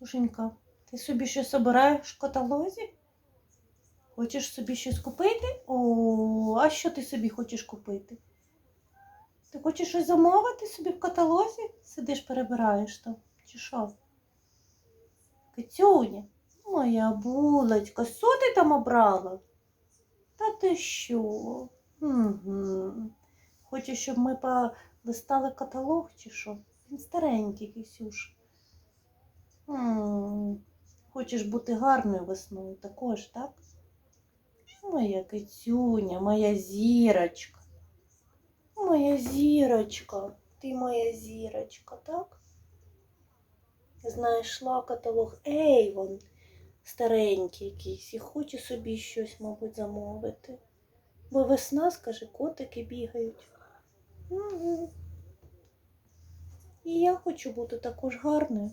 Ксюшенька, ти собі щось обираєш в каталозі? Хочеш собі щось купити? О, а що ти собі хочеш купити? Ти хочеш щось замовити собі в каталозі? Сидиш, перебираєш там. Чи що? Кицюня, моя булочка, що ти там обрала? Та ти що? Угу. Хочеш, щоб ми полистали каталог чи що? Він старенький, Кисюш. Хочеш бути гарною весною також, так? Моя кицюня, моя зірочка. Моя зірочка. Ти моя зірочка, так? Знайшла каталог Ейвон, старенький якийсь, і хочу собі щось, мабуть, замовити. Бо весна, скаже, котики бігають. Угу. І я хочу бути також гарною.